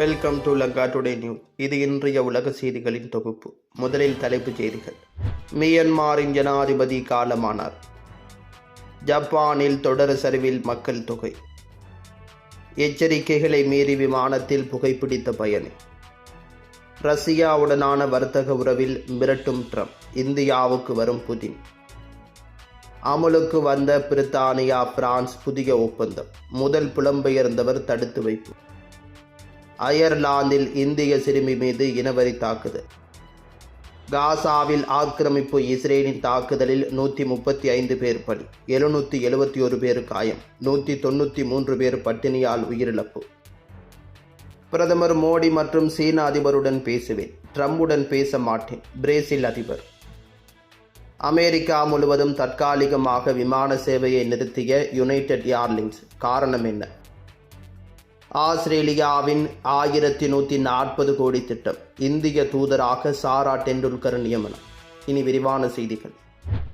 Welcome to Lanka today news இது இன்றைய உலக செய்திகளின் தொகுப்பு. முதலில் தலைப்புச் செய்திகள். மியன்மாரின் ஜனாதிபதி காலமானார். ஜப்பானில் தொடர் சரிவில் மக்கள் தொகை. எச்சரிக்கைகளை மீறி விமானத்தில் புகைப்பிடித்த பயணி. ரஷ்யாவுடனான வர்த்தக உறவில் மிரட்டும் ட்ரம்ப். இந்தியாவுக்கு வரும் புதின். அமலுக்கு வந்த பிரித்தானியா பிரான்ஸ் புதிய ஒப்பந்தம். முதல் புலம்பெயர்ந்தவர் தடுத்து வைப்பு. அயர்லாந்தில் இந்திய சிறுமி மீது இனவரி தாக்குதல். காசாவில் ஆக்கிரமிப்பு இஸ்ரேலின் தாக்குதலில் நூற்றி முப்பத்தி ஐந்து பேர் பலி எழுநூற்றி எழுபத்தி ஒரு பேர் காயம் நூற்றி தொண்ணூற்றி மூன்று பேர் பட்டினியால் உயிரிழப்பு. பிரதமர் மோடி மற்றும் சீன அதிபருடன் பேசுவேன் ட்ரம்புடன் பேச மாட்டேன் பிரேசில் அதிபர். அமெரிக்கா முழுவதும் தற்காலிகமாக விமான சேவையை நிறுத்திய யுனைடெட் ஏர்லைன்ஸ் காரணம் என்ன? ஆஸ்திரேலியாவின் ஆயிரத்தி நூற்றி நாற்பது கோடி திட்டம். இந்திய தூதராக சாரா டெண்டுல்கர் நியமனம். இனி விரிவான செய்திகள்.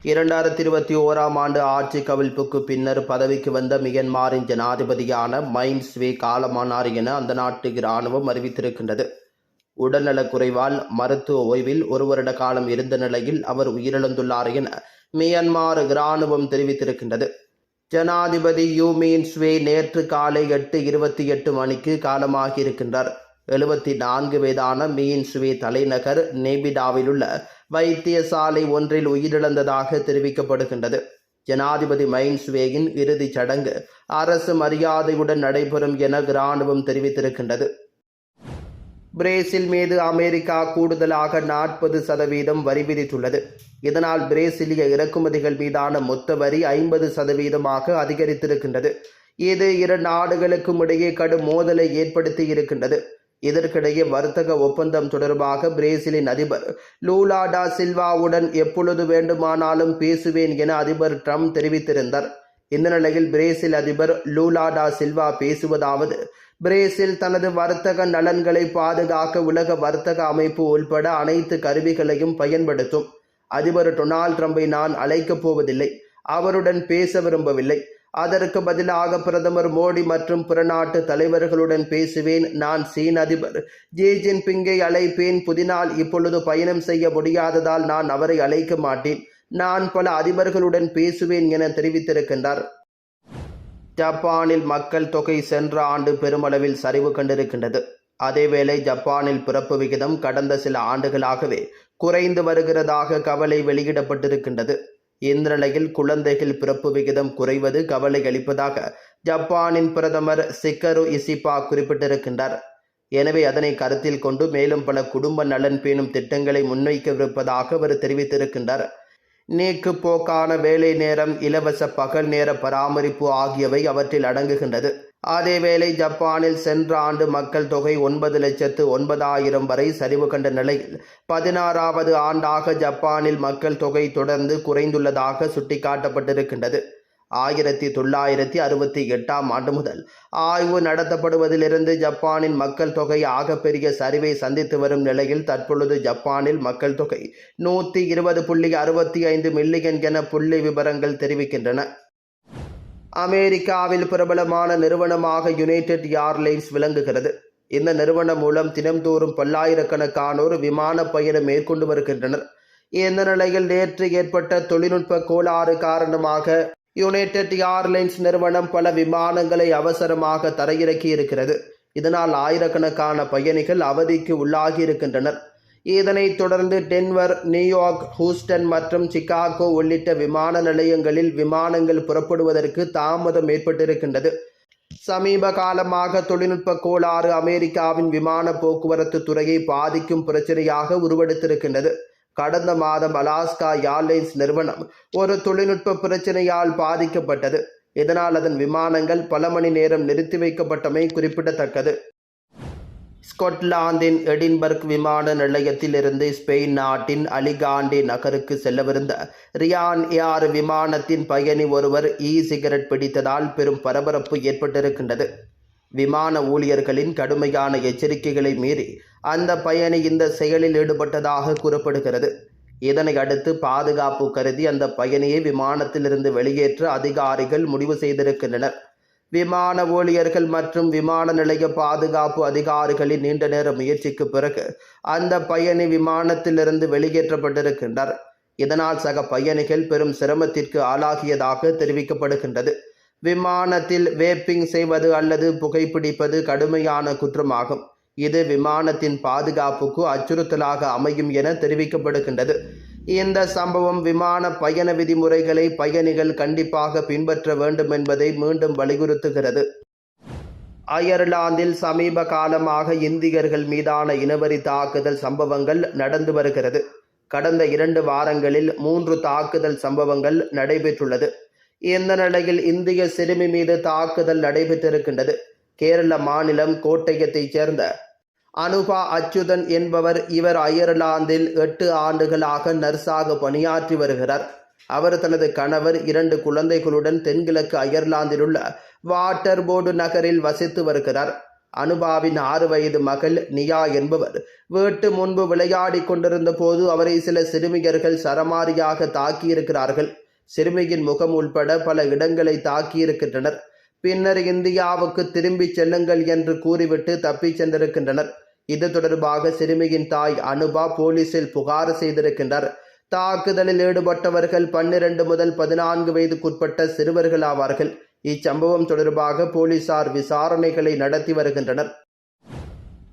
இரண்டாயிரத்தி இருபத்தி ஓராம் ஆண்டு ஆட்சி கவிழ்ப்புக்கு பின்னர் பதவிக்கு வந்த மியன்மாரின் ஜனாதிபதியான மைன்ஸ் வே காலமானார் என அந்த நாட்டு இராணுவம் அறிவித்திருக்கின்றது. உடல்நலக் குறைவால் மருத்துவ ஓய்வில் ஒரு வருட காலம் இருந்த நிலையில் அவர் உயிரிழந்துள்ளார் என மியன்மார் இராணுவம் தெரிவித்திருக்கின்றது. ஜனாதிபதி யூமீன் ஸ்வே நேற்று காலை எட்டு இருபத்தி எட்டு மணிக்கு காலமாகி இருக்கின்றார் எழுபத்தி நான்கு வயதான மீன் ஸ்வே தலைநகர் நேபிடாவில் உள்ள வைத்தியசாலை ஒன்றில் உயிரிழந்ததாக தெரிவிக்கப்படுகின்றது. ஜனாதிபதி மைன் ஸ்வேயின் இறுதிச் சடங்கு அரசு மரியாதையுடன் நடைபெறும் என இராணுவம் தெரிவித்திருக்கின்றது. பிரேசில் மீது அமெரிக்கா கூடுதலாக நாற்பது சதவீதம் வரி விதித்துள்ளது. இதனால் பிரேசிலிய இறக்குமதிகள் மீதான மொத்த வரி ஐம்பது சதவீதமாக அதிகரித்திருக்கின்றது. இது இரு நாடுகளுக்கும் இடையே கடும் மோதலை ஏற்படுத்தி இருக்கின்றது. இதற்கிடையே வர்த்தக ஒப்பந்தம் தொடர்பாக பிரேசிலின் அதிபர் லூலாடா சில்வாவுடன் எப்பொழுது வேண்டுமானாலும் பேசுவேன் என அதிபர் ட்ரம்ப் தெரிவித்திருந்தார். இந்த நிலையில் பிரேசில் அதிபர் லூலாடா சில்வா பேசுவதாவது பிரேசில் தனது வர்த்தக நலன்களை பாதுகாக்க உலக வர்த்தக அமைப்பு உள்பட அனைத்து கருவிகளையும் பயன்படுத்தும். அதிபர் டொனால்ட் ட்ரம்பை நான் அழைக்கப் போவதில்லை. அவருடன் பேச விரும்பவில்லை. அதற்கு பதிலாக பிரதமர் மோடி மற்றும் பிற நாட்டு தலைவர்களுடன் பேசுவேன். நான் சீன அதிபர் ஜி ஜின்பிங்கை அழைப்பேன். புதினால் இப்பொழுது பயணம் செய்ய முடியாததால் நான் அவரை அழைக்க மாட்டேன். நான் பல அதிபர்களுடன் பேசுவேன் என தெரிவித்திருக்கின்றார். ஜப்பானில் மக்கள் தொகை சென்ற ஆண்டு பெருமளவில் சரிவு கண்டிருக்கின்றது. அதேவேளை ஜப்பானில் பிறப்பு விகிதம் கடந்த சில ஆண்டுகளாகவே குறைந்து வருகிறதாக கவலை வெளியிடப்பட்டிருக்கின்றது. இந்த நிலையில் குழந்தைகள் பிறப்பு விகிதம் குறைவது கவலை அளிப்பதாக ஜப்பானின் பிரதமர் சிக்கரு இசிபா குறிப்பிட்டிருக்கின்றார். எனவே அதனை கருத்தில் கொண்டு மேலும் பல குடும்ப நலன் பேணும் திட்டங்களை முன்வைக்கவிருப்பதாக அவர் தெரிவித்திருக்கின்றார். நீக்கு போக்கான வேலை நேரம் இலவச பகல் நேர பராமரிப்பு ஆகியவை அவற்றில் அடங்குகின்றது. அதேவேளை ஜப்பானில் சென்ற ஆண்டு மக்கள் தொகை ஒன்பது லட்சத்து ஒன்பதாயிரம் வரை சரிவு கண்ட நிலையில் பதினாறாவது ஆண்டாக ஜப்பானில் மக்கள் தொகை தொடர்ந்து குறைந்துள்ளதாக சுட்டிக்காட்டப்பட்டிருக்கின்றது. ஆயிரத்தி தொள்ளாயிரத்தி அறுபத்தி எட்டாம் ஆண்டு முதல் ஆய்வு நடத்தப்படுவதிலிருந்து ஜப்பானின் மக்கள் தொகை ஆகப்பெரிய சரிவை சந்தித்து வரும் நிலையில் தற்பொழுது ஜப்பானில் மக்கள் தொகை நூற்றி இருபது புள்ளி அறுபத்தி ஐந்து மில்லியன் என புள்ளி விவரங்கள் தெரிவிக்கின்றன. அமெரிக்காவில் பிரபலமான நிறுவனமாக யுனைடெட் ஏர்லைன்ஸ் விளங்குகிறது. இந்த நிறுவனம் மூலம் தினம்தோறும் பல்லாயிரக்கணக்கானோர் விமான பயணம் மேற்கொண்டு வருகின்றனர். இந்த நிலையில் நேற்று ஏற்பட்ட தொழில்நுட்ப கோளாறு காரணமாக யுனைடெட் ஏர்லைன்ஸ் நிறுவனம் பல விமானங்களை அவசரமாக தரையிறக்கி இருக்கிறது இதனால் ஆயிரக்கணக்கான பயணிகள் அவதிக்கு உள்ளாகி இருக்கின்றனர் இதனைத் தொடர்ந்து டென்வர் நியூயார்க் ஹூஸ்டன் மற்றும் சிகாகோ உள்ளிட்ட விமான நிலையங்களில் விமானங்கள் புறப்படுவதற்கு தாமதம் ஏற்பட்டிருக்கின்றது. சமீப காலமாக தொழில்நுட்ப கோளாறு அமெரிக்காவின் விமான போக்குவரத்து துறையை பாதிக்கும் பிரச்சனையாக உருவெடுத்திருக்கின்றது. கடந்த மாதம் அலாஸ்கா ஏர்லைன்ஸ் நிறுவனம் ஒரு தொழில்நுட்ப பிரச்சனையால் பாதிக்கப்பட்டது. இதனால் அதன் விமானங்கள் பல மணி நேரம் நிறுத்தி வைக்கப்பட்டமை குறிப்பிடத்தக்கது. ஸ்கொட்லாந்தின் எடின்பர்க் விமான நிலையத்திலிருந்து ஸ்பெயின் நாட்டின் அலிகாண்டே நகருக்கு செல்லவிருந்த ரியான் ஏர் விமானத்தின் பயணி ஒருவர் இ சிகரெட் பிடித்ததால் பெரும் பரபரப்பு ஏற்பட்டிருக்கின்றது. விமான ஊழியர்களின் கடுமையான எச்சரிக்கைகளை மீறி அந்த பயணி இந்த செயலில் ஈடுபட்டதாக கூறப்படுகிறது. இதனை அடுத்து பாதுகாப்பு கருதி அந்த பயணியை விமானத்திலிருந்து வெளியேற்ற அதிகாரிகள் முடிவு செய்திருக்கின்றனர். விமான ஊழியர்கள் மற்றும் விமான நிலைய பாதுகாப்பு அதிகாரிகளின் நீண்ட நேர முயற்சிக்கு பிறகு அந்த பயணி விமானத்திலிருந்து வெளியேற்றப்பட்டிருக்கின்றார். இதனால் சக பயணிகள் பெரும் சிரமத்திற்கு ஆளாகியதாக தெரிவிக்கப்படுகின்றது. விமானத்தில் வேப்பிங் செய்வது அல்லது புகைப்பிடிப்பது கடுமையான குற்றமாகும். இது விமானத்தின் பாதுகாப்புக்கு அச்சுறுத்தலாக அமையும் என தெரிவிக்கப்படுகின்றது. இந்த சம்பவம் விமான பயண விதிமுறைகளை பயணிகள் கண்டிப்பாக பின்பற்ற வேண்டும் என்பதை மீண்டும் வலியுறுத்துகிறது. அயர்லாந்தில் சமீப காலமாக இந்தியர்கள் மீதான இனவரி தாக்குதல் சம்பவங்கள் நடந்து வருகிறது. கடந்த இரண்டு வாரங்களில் மூன்று தாக்குதல் சம்பவங்கள் நடைபெற்றுள்ளது. இந்த நிலையில் இந்திய சிறுமி மீது தாக்குதல் நடைபெற்றிருக்கின்றது. கேரள மாநிலம் கோட்டயத்தைச் சேர்ந்த அனுபா அச்சுதன் என்பவர் இவர் அயர்லாந்தில் எட்டு ஆண்டுகளாக நர்ஸாக பணியாற்றி வருகிறார். அவர் தனது கணவர் இரண்டு குழந்தைகளுடன் தென்கிழக்கு அயர்லாந்தில் உள்ள வாட்டர்போர்டு நகரில் வசித்து வருகிறார். அனுபாவின் ஆறு வயது மகள் நியா என்பவர் வீட்டு முன்பு விளையாடி கொண்டிருந்த போது அவரை சில சிறுமியர்கள் சரமாரியாக தாக்கியிருக்கிறார்கள். சிறுமியின் முகம் உள்பட பல இடங்களை தாக்கியிருக்கின்றனர். பின்னர் இந்தியாவுக்கு திரும்பிச் செல்லுங்கள் என்று கூறிவிட்டு தப்பிச் சென்றிருக்கின்றனர். இது தொடர்பாக சிறுமியின் தாய் அனுபா போலீசில் புகார் செய்திருக்கின்றார். தாக்குதலில் ஈடுபட்டவர்கள் பன்னிரண்டு முதல் பதினான்கு வயதுக்குட்பட்ட சிறுவர்கள் ஆவார்கள். இச்சம்பவம் தொடர்பாக போலீசார் விசாரணைகளை நடத்தி வருகின்றனர்.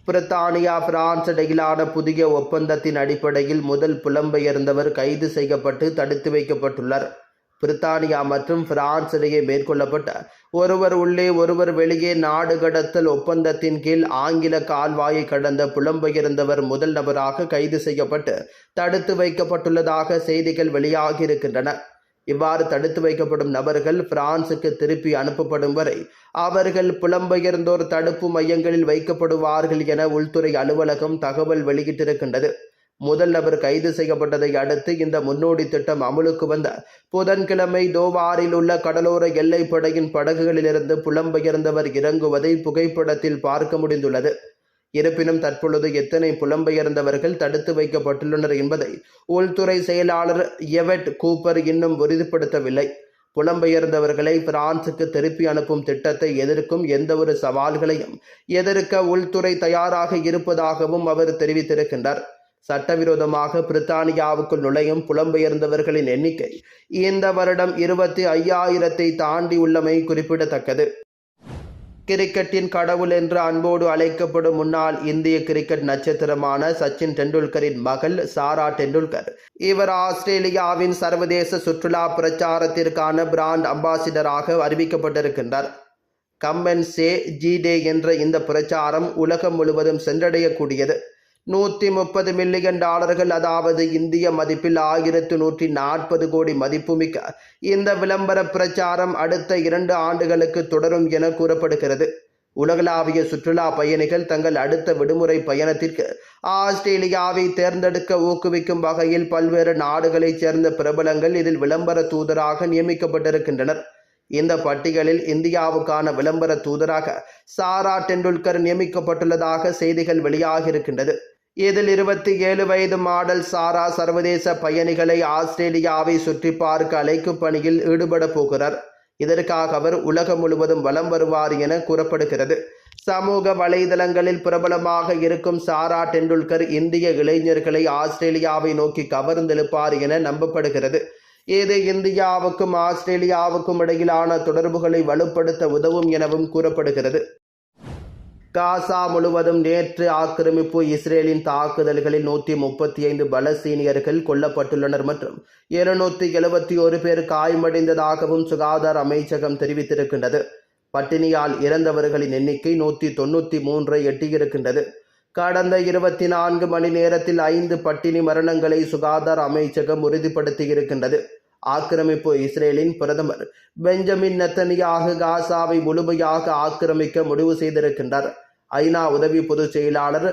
பிரித்தானியா பிரான்ஸ் இடையிலான புதிய ஒப்பந்தத்தின் அடிப்படையில் முதல் புலம்பெயர்ந்தவர் கைது செய்யப்பட்டு தடுத்து வைக்கப்பட்டுள்ளார். பிரித்தானியா மற்றும் பிரான்ஸ் இடையே மேற்கொள்ளப்பட்ட ஒருவர் உள்ளே ஒருவர் வெளியே நாடு கடத்தல் ஒப்பந்தத்தின் கீழ் ஆங்கில கால்வாயை கடந்த புலம்பெயர்ந்தவர் முதல் நபராக கைது செய்யப்பட்டு தடுத்து வைக்கப்பட்டுள்ளதாக செய்திகள் வெளியாகியிருக்கின்றன. இவ்வாறு தடுத்து வைக்கப்படும் நபர்கள் பிரான்சுக்கு திருப்பி அனுப்பப்படும் வரை அவர்கள் புலம்பெயர்ந்தோர் தடுப்பு மையங்களில் வைக்கப்படுவார்கள் என உள்துறை அலுவலகம் தகவல் வெளியிட்டிருக்கின்றது. முதல் நபர் கைது செய்யப்பட்டதை அடுத்து இந்த முன்னோடி திட்டம் அமலுக்கு வந்த புதன்கிழமை தோவாரில் உள்ள கடலோர எல்லைப்படையின் படகுகளிலிருந்து புலம்பெயர்ந்தவர் இறங்குவதை புகைப்படத்தில் பார்க்க முடிந்துள்ளது. இருப்பினும் தற்பொழுது எத்தனை புலம்பெயர்ந்தவர்கள் தடுத்து வைக்கப்பட்டுள்ளனர் என்பதை உள்துறை செயலாளர் எவெட் கூப்பர் இன்னும் உறுதிப்படுத்தவில்லை. புலம்பெயர்ந்தவர்களை பிரான்சுக்கு திருப்பி அனுப்பும் திட்டத்தை எதிர்க்கும் எந்தவொரு சவால்களையும் எதிர்க்க உள்துறை தயாராக இருப்பதாகவும் அவர் தெரிவித்திருக்கின்றார். சட்டவிரோதமாக பிரித்தானியாவுக்குள் நுழையும் புலம்பெயர்ந்தவர்களின் எண்ணிக்கை இந்த வருடம் இருபத்தி ஐயாயிரத்தை தாண்டி உள்ளமை குறிப்பிடத்தக்கது. கிரிக்கெட்டின் கடவுள் என்று அன்போடு அழைக்கப்படும் முன்னாள் இந்திய கிரிக்கெட் நட்சத்திரமான சச்சின் டெண்டுல்கரின் மகள் சாரா டெண்டுல்கர் இவர் ஆஸ்திரேலியாவின் சர்வதேச சுற்றுலா பிரச்சாரத்திற்கான பிராண்ட் அம்பாசிடராக அறிவிக்கப்பட்டிருக்கின்றார். கம்பன் சே ஜி டே என்ற இந்த பிரச்சாரம் உலகம் முழுவதும் சென்றடையக்கூடியது. நூற்றி முப்பது மில்லியன் டாலர்கள் அதாவது இந்திய மதிப்பில் ஆயிரத்து நூற்றி நாற்பது கோடி மதிப்புமிக்க. இந்த விளம்பர பிரச்சாரம் அடுத்த இரண்டு ஆண்டுகளுக்கு தொடரும் என கூறப்படுகிறது. உலகளாவிய சுற்றுலா பயணிகள் தங்கள் அடுத்த விடுமுறை பயணத்திற்கு ஆஸ்திரேலியாவை தேர்ந்தெடுக்க ஊக்குவிக்கும் வகையில் பல்வேறு நாடுகளைச் சேர்ந்த பிரபலங்கள் இதில் விளம்பர தூதராக நியமிக்கப்பட்டிருக்கின்றனர். இந்த பட்டியலில் இந்தியாவுக்கான விளம்பர தூதராக சாரா டெண்டுல்கர் நியமிக்கப்பட்டுள்ளதாக செய்திகள் வெளியாகியிருக்கின்றது. இதில் இருபத்தி ஏழு வயது மாடல் சாரா சர்வதேச பயணிகளை ஆஸ்திரேலியாவை சுற்றி பார்க்க அழைக்கும் பணியில் ஈடுபட போகிறார். இதற்காக அவர் உலகம் முழுவதும் வலம் வருவார் என கூறப்படுகிறது. சமூக வலைதளங்களில் பிரபலமாக இருக்கும் சாரா டெண்டுல்கர் இந்திய இளைஞர்களை ஆஸ்திரேலியாவை நோக்கி கவர்ந்தெழுப்பார் என நம்பப்படுகிறது. இது இந்தியாவுக்கும் ஆஸ்திரேலியாவுக்கும் இடையிலான தொடர்புகளை வலுப்படுத்த உதவும் எனவும் கூறப்படுகிறது. காசா முழுவதும் நேற்று ஆக்கிரமிப்பு இஸ்ரேலின் தாக்குதல்களில் நூற்றி முப்பத்தி ஐந்து பலஸ்தீனியர்கள் கொல்லப்பட்டுள்ளனர் மற்றும் இருநூற்றி எழுபத்தி ஒரு பேர் காயமடைந்ததாகவும் சுகாதார அமைச்சகம் தெரிவித்திருக்கின்றது. பட்டினியால் இறந்தவர்களின் எண்ணிக்கை நூற்றி தொண்ணூற்றி மூன்றை எட்டியிருக்கின்றது. கடந்த இருபத்தி நான்கு மணி நேரத்தில் ஐந்து பட்டினி மரணங்களை சுகாதார அமைச்சகம் உறுதிப்படுத்தியிருக்கின்றது. ஆக்கிரமிப்பு இஸ்ரேலின் பிரதமர் பெஞ்சமின் நெத்தனியாக காசாவை முழுமையாக ஆக்கிரமிக்க முடிவு செய்திருக்கின்றார். ஐநா உதவி பொதுச் செயலாளர்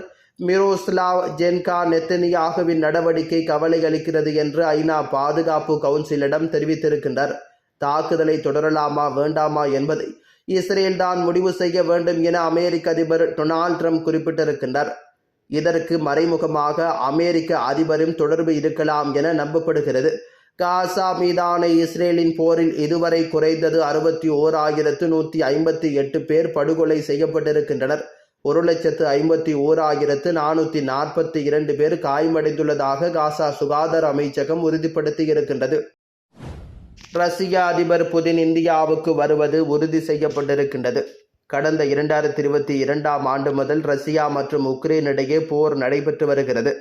மிரோஸ்லாவ் ஜென்கா நெத்தனியாகவின் நடவடிக்கை கவலை அளிக்கிறது என்று ஐநா பாதுகாப்பு கவுன்சிலிடம் தெரிவித்திருக்கின்றார். தாக்குதலை தொடரலாமா வேண்டாமா என்பதை இஸ்ரேல் தான் முடிவு செய்ய வேண்டும் என அமெரிக்க அதிபர் டொனால்ட் ட்ரம்ப் குறிப்பிட்டிருக்கின்றார். இதற்கு மறைமுகமாக அமெரிக்க அதிபரும் தொடர்பு இருக்கலாம் என நம்பப்படுகிறது. காசா மீதான இஸ்ரேலின் போரில் இதுவரை குறைந்தது அறுபத்தி ஓர் ஆயிரத்து நூற்றி ஐம்பத்தி எட்டு பேர் படுகொலை செய்யப்பட்டிருக்கின்றனர். ஒரு லட்சத்து ஐம்பத்தி ஓர் ஆயிரத்து நானூற்றி நாற்பத்தி இரண்டு பேர் காயமடைந்துள்ளதாக காசா சுகாதார அமைச்சகம் உறுதிப்படுத்தி இருக்கின்றது ரஷ்ய அதிபர் புதின் இந்தியாவுக்கு வருவது உறுதி செய்யப்பட்டிருக்கின்றது. கடந்த இரண்டாயிரத்தி இருபத்தி இரண்டாம் ஆண்டு முதல் ரஷ்யா மற்றும் உக்ரைன் இடையே போர் நடைபெற்று வருகிறது.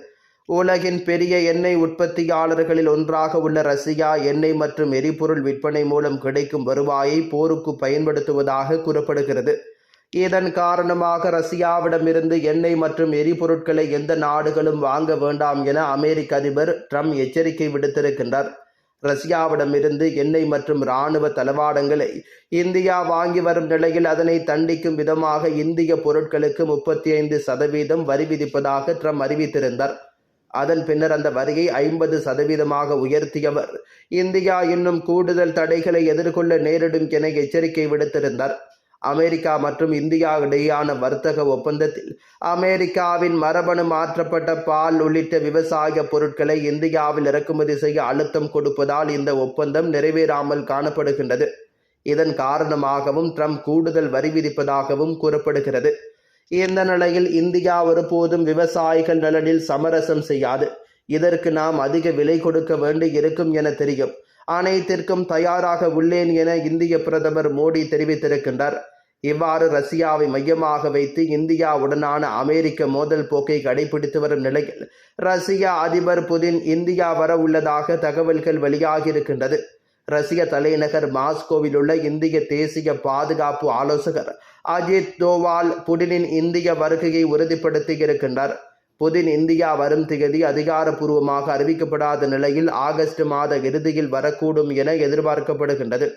உலகின் பெரிய எண்ணெய் உற்பத்தியாளர்களில் ஒன்றாக உள்ள ரஷ்யா எண்ணெய் மற்றும் எரிபொருள் விற்பனை மூலம் கிடைக்கும் வருவாயை போருக்கு பயன்படுத்துவதாக கூறப்படுகிறது. இதன் காரணமாக ரஷ்யாவிடமிருந்து எண்ணெய் மற்றும் எரிபொருட்களை எந்த நாடுகளும் வாங்க வேண்டாம் என அமெரிக்க அதிபர் ட்ரம்ப் எச்சரிக்கை விடுத்திருக்கின்றார். ரஷ்யாவிடமிருந்து எண்ணெய் மற்றும் இராணுவ தளவாடங்களை இந்தியா வாங்கி வரும் நிலையில் அதனை தண்டிக்கும் விதமாக இந்திய பொருட்களுக்கு முப்பத்தி ஐந்து சதவீதம் வரி விதிப்பதாக ட்ரம்ப் அறிவித்திருந்தார். அதன் பின்னர் அந்த வரியை ஐம்பது சதவீதமாக உயர்த்தியவர். இந்தியா இன்னும் கூடுதல் தடைகளை எதிர்கொள்ள நேரிடும் என எச்சரிக்கை விடுத்திருந்தார். அமெரிக்கா மற்றும் இந்தியா இடையேயான வர்த்தக ஒப்பந்தத்தில் அமெரிக்காவின் மரபணு மாற்றப்பட்ட பால் உள்ளிட்ட விவசாய பொருட்களை இந்தியாவில் இறக்குமதி செய்ய அழுத்தம் கொடுப்பதால் இந்த ஒப்பந்தம் நிறைவேறாமல் காணப்படுகின்றது. இதன் காரணமாகவும் ட்ரம்ப் கூடுதல் வரி விதிப்பதாகவும் கூறப்படுகிறது. இந்த நிலையில் இந்தியா ஒருபோதும் விவசாயிகள் நலனில் சமரசம் செய்யாது. இதற்கு நாம் அதிக விலை கொடுக்க வேண்டி இருக்கும் என தெரியும். அனைத்திற்கும் தயாராக உள்ளேன் என இந்திய பிரதமர் மோடி தெரிவித்திருக்கின்றார். இவ்வாறு ரஷ்யாவை மையமாக வைத்து இந்தியாவுடனான அமெரிக்க மோதல் போக்கை கடைபிடித்து வரும் நிலையில் ரஷ்ய அதிபர் புதின் இந்தியா வர உள்ளதாக தகவல்கள் வெளியாகியிருக்கின்றது. ரஷ்ய தலைநகர் மாஸ்கோவில் உள்ள இந்திய தேசிய பாதுகாப்பு ஆலோசகர் அஜித் தோவால் புடினின் இந்திய வருகையை உறுதிப்படுத்தி இருக்கின்றார். புதின் இந்தியா வரும் திகதி அதிகாரப்பூர்வமாக அறிவிக்கப்படாத நிலையில் ஆகஸ்ட் மாத இறுதியில் வரக்கூடும் என எதிர்பார்க்கப்படுகின்றது.